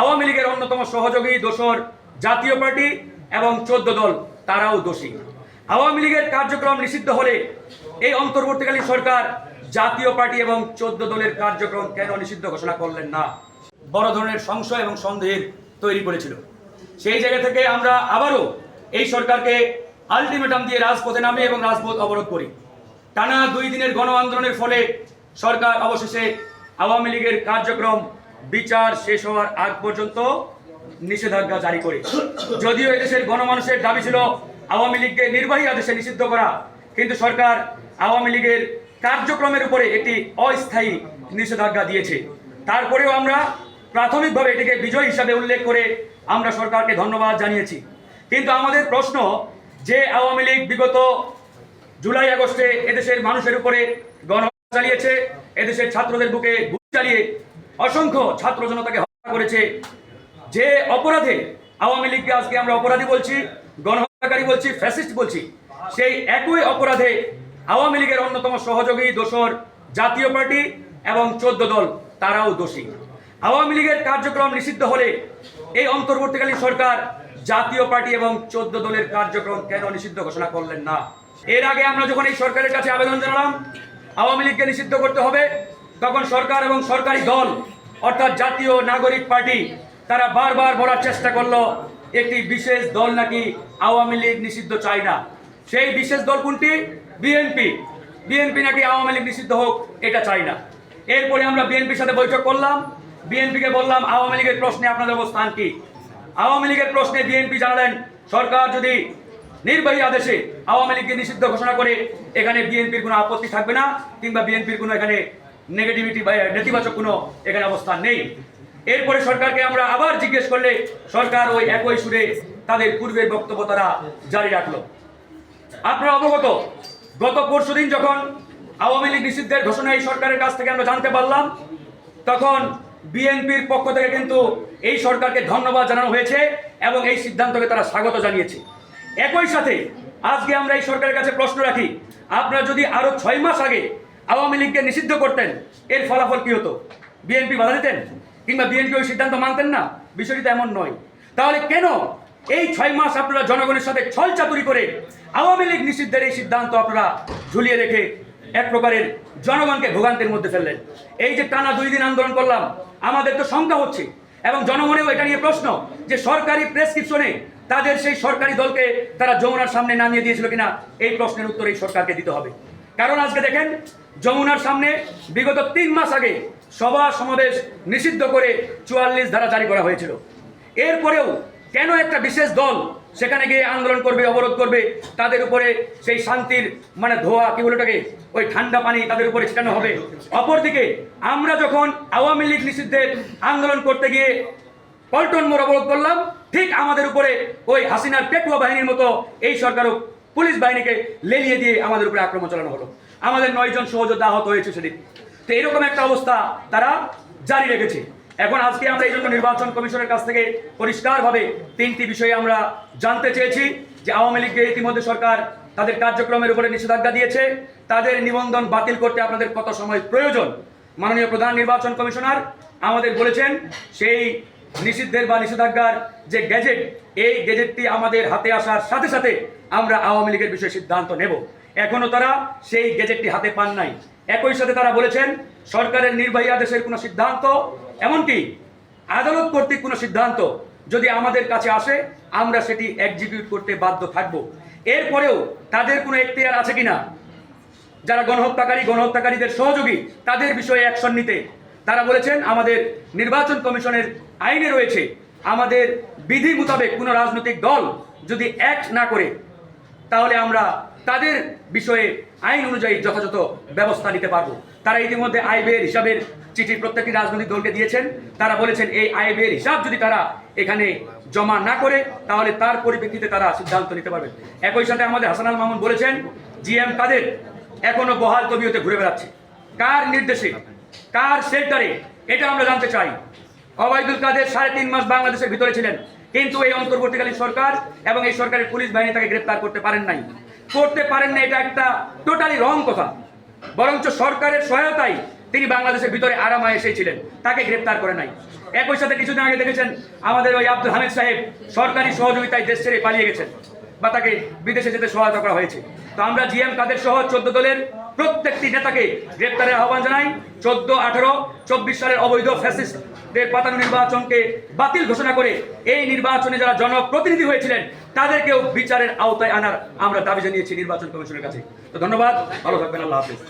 আওয়ামী লীগের অন্যতম সহযোগী দোসর জাতীয় পার্টি এবং চোদ্দ দল, তারাও দোষী। আওয়ামী লীগের কার্যক্রম নিষিদ্ধ হলে এই অন্তর্বর্তীকালীন সরকার জাতীয় পার্টি এবং চোদ্দ দলের কার্যক্রম কেন নিষিদ্ধ ঘোষণা করলেন না? বড় ধরনের সংশয় এবং সন্দেহের তৈরি করেছিল। সেই জায়গা থেকে আমরা আবারও এই সরকারকে আলটিমেটাম দিয়ে রাজপথে নামে এবং রাজপথ অবরোধ করি। টানা দুই দিনের গণ আন্দোলনের ফলে সরকার অবশেষে আওয়ামী লীগের কার্যক্রম বিচার শেষ হওয়ার আগ পর্যন্ত নিষেধাজ্ঞা জারি করে। যদিও এদেশের গণমানুষের দাবি ছিল আওয়ামী লীগকে নির্বাহী আদেশে নিষিদ্ধ করা, কিন্তু সরকার আওয়ামী লীগের কার্যক্রমের উপরে একটি অস্থায়ী নিষেধাজ্ঞা দিয়েছে। তারপরেও আমরা প্রাথমিকভাবে এটিকে বিজয় হিসাবে উল্লেখ করে আমরা সরকারকে ধন্যবাদ জানিয়েছি। কিন্তু আমাদের প্রশ্ন, যে আওয়ামী লীগ বিগত জুলাই, আগস্টে এদেশের মানুষের উপরে গণ চালিয়েছে, এদেশের ছাত্রদের বুকে চালিয়ে অসংখ্য ছাত্র জনতাকে হত্যা করেছে। যে অপরাধে আওয়ামী লীগকে আজকে আমরা অপরাধী বলছি, গণহত্যাকারী বলছি, ফ্যাসিস্ট বলছি, সেই একই অপরাধে আওয়ামী লীগের অন্যতম সহযোগী দোষর জাতীয় পার্টি এবং চোদ্দ দল, তারাও দোষী। আওয়ামী লীগের কার্যক্রম নিষিদ্ধ হলে এই অন্তর্বর্তীকালীন সরকার জাতীয় পার্টি এবং চোদ্দ দলের কার্যক্রম কেন নিষিদ্ধ ঘোষণা করলেন না? এর আগে আমরা যখন এই সরকারের কাছে আবেদন জানালাম, আওয়ামী লীগকে নিষিদ্ধ করতে হবে তখন সরকার এবং সরকারি দল, অর্থাৎ জাতীয় নাগরিক পার্টি, তারা বারবার বলার চেষ্টা করল, একটি বিশেষ দল নাকি আওয়ামী লীগ নিষিদ্ধ চায় না। সেই বিশেষ দল কোনটি? বিএনপি। বিএনপি নাকি আওয়ামী লীগ নিষিদ্ধ হোক, এটা চাই না। এরপরে আমরা বিএনপির সাথে বৈঠক করলাম। বিএনপিকে বললাম, আওয়ামী লীগের প্রশ্নে আপনাদের অবস্থান কি? আওয়ামী লীগের প্রশ্নে বিএনপি জানালেন, সরকার যদি নির্বাহী আদেশে আওয়ামী লীগকে নিষিদ্ধ ঘোষণা করে, এখানে বিএনপির কোনো আপত্তি থাকবে না, কিংবা বিএনপির কোনো এখানে নেগেটিভিটি বা নেতিবাচক কোনো এখানে অবস্থান নেই। এরপরে সরকারকে আমরা আবার জিজ্ঞেস করলে সরকার ওই একই সুরে তাদের পূর্বের বক্তব্য তারা জারি রাখল। আপনারা অবগত, গত পরশুদিন যখন আওয়ামী লীগ নিষিদ্ধের ঘোষণা এই সরকারের কাছ থেকে আমরা জানতে পারলাম, তখন বিএনপির পক্ষ থেকে কিন্তু এই সরকারকে ধন্যবাদ জানানো হয়েছে এবং এই সিদ্ধান্তকে তারা স্বাগত জানিয়েছে। একই সাথে আজকে আমরা এই সরকারের কাছে প্রশ্ন রাখি, আপনারা যদি আরও ছয় মাস আগে আওয়ামী লীগকে নিষিদ্ধ করতেন, এর ফলাফল কি হতো? বিএনপি বাধা দিতেন কিংবা বিএনপি ওই সিদ্ধান্ত মানতেন না? বিষয়টি তো এমন নয়। তাহলে কেন এই ছয় মাস আপনারা জনগণের সাথে ছল চাতুরি করে আওয়ামী লীগ নিষিদ্ধের এই সিদ্ধান্ত আপনারা ঝুলিয়ে রেখে এক প্রকারের জনগণকে ভোগান্তির মধ্যে ফেললেন? এই যে টানা দুই দিন আন্দোলন করলাম, আমাদের তো শঙ্কা হচ্ছে এবং জনমনেও এটা নিয়ে প্রশ্ন যে সরকারি প্রেসক্রিপশনে তাদের সেই সরকারি দলকে তারা যমুনার সামনে নামিয়ে দিয়েছিল কিনা, এই প্রশ্নের উত্তর এই সরকারকে দিতে হবে। কারণ আজকে দেখেন যমুনার সামনে বিগত তিন মাস আগে সভা সমাবেশ নিষিদ্ধ করে চুয়াল্লিশ ধারা জারি করা হয়েছিল। এরপরেও কেন একটা বিশেষ দল সেখানে গিয়ে আন্দোলন করবে, অবরোধ করবে, তাদের উপরে সেই শান্তির মানে ধোয়া, কি বলে ওটাকে, ওই ঠান্ডা পানি তাদের উপরে ছিটানো হবে। অপরদিকে আমরা যখন আওয়ামী লীগ নিষিদ্ধের আন্দোলন করতে গিয়ে পল্টন মোড় অবরোধ করলাম, ঠিক আমাদের উপরে ওই হাসিনার পেটুয়া বাহিনীর মতো এই সরকারও পুলিশ বাহিনীকে লেলিয়ে দিয়ে আমাদের উপরে আক্রমণ চালানো হলো। আমাদের নয়জন সহযোদ্ধা আহত হয়েছে সেদিন। তো এরকম একটা অবস্থা তারা জারি রেখেছে। এখন আজকে আমরা এই জন্য নির্বাচন কমিশনের কাছ থেকে পরিষ্কারভাবে তিনটি বিষয়ে আমরা জানতে চেয়েছি যে আওয়ামী লীগকে ইতিমধ্যে সরকার তাদের কার্যক্রমের উপরে নিষেধাজ্ঞা দিয়েছে। তাদের নিবন্ধন বাতিল করতে আপনাদের কত সময় প্রয়োজন? মাননীয় প্রধান নির্বাচন কমিশনার আমাদের বলেছেন, সেই নিষিদ্ধের বা নিষেধাজ্ঞার যে গ্যাজেট এই গ্যাজেটটি আমাদের হাতে আসার সাথে সাথে আমরা আওয়ামী লীগের বিষয়ে সিদ্ধান্ত নেব। এখনও তারা সেই গেজেটটি হাতে পান নাই। একই সাথে তারা বলেছেন, সরকারের নির্বাহী আদেশের কোনো সিদ্ধান্ত, এমনকি আদালত কর্তৃক কোনো সিদ্ধান্ত যদি আমাদের কাছে আসে, আমরা সেটি এক্সিকিউট করতে বাধ্য থাকব। এরপরেও তাদের কোনো এখতিয়ার আছে কিনা? যারা গণহত্যাকারী, গণহত্যাকারীদের সহযোগী, তাদের বিষয়ে অ্যাকশন নিতে। তারা বলেছেন, আমাদের নির্বাচন কমিশনের আইনে রয়েছে, আমাদের বিধি মোতাবেক কোনো রাজনৈতিক দল যদি অ্যাক্ট না করে তাহলে আমরা তাদের বিষয়ে আইন অনুযায়ী যথাযথ ব্যবস্থা নিতে পারব। তারা ইতিমধ্যে আয় ব্যয়ের হিসাবের চিঠি প্রত্যেকটি রাজনৈতিক দলকে দিয়েছেন। তারা বলেছেন, এই আয় ব্যয়ের হিসাব যদি তারা এখানে জমা না করে, তাহলে তার পরিপ্রেক্ষিতে তারা সিদ্ধান্ত নিতে পারবেন একই সাথে আমাদের হাসানাল মামুন বলেছেন, জিএম কাদের এখনও বহাল তবিয়তে ঘুরে বেড়াচ্ছে। কার নির্দেশে, কার সেন্টারে এটা আমরা জানতে চাই। অবায়দুল কাদের সাড়ে তিন মাস বাংলাদেশের ভিতরে ছিলেন। কিন্তু এই অন্তর্বর্তীকালীন সরকার এবং এই সরকারের পুলিশ বাহিনী তাকে গ্রেপ্তার করতে পারেন নাই। করতে পারেন না এটা একটা টোটালি রং কথা। বরঞ্চ সরকারের সহায়তায় তিনি বাংলাদেশের ভিতরে আরামায় এসেছিলেন, তাকে গ্রেপ্তার করে নাই। একই সাথে কিছুদিন আগে দেখেছেন আমাদের ওই আব্দুল হামিদ সাহেব সরকারি সহযোগিতায় দেশ ছেড়ে পালিয়ে গেছেন। বা তাকে বিদেশে যেতে সহায়তা করা হয়েছে। তো আমরা জিএম কাদের সহ চোদ্দ দলের প্রত্যেকটি নেতাকে গ্রেপ্তারের আহ্বান জানাই। চোদ্দ, আঠারো, চব্বিশ সালের অবৈধ ফ্যাসিস্টদের পাতানো নির্বাচনকে বাতিল ঘোষণা করে এই নির্বাচনে যারা জনপ্রতিনিধি হয়েছিলেন, তাদেরকেও বিচারের আওতায় আনার আমরা দাবি জানিয়েছি নির্বাচন কমিশনের কাছে। তো ধন্যবাদ, ভালো থাকবেন, আল্লাহ হাফিজ।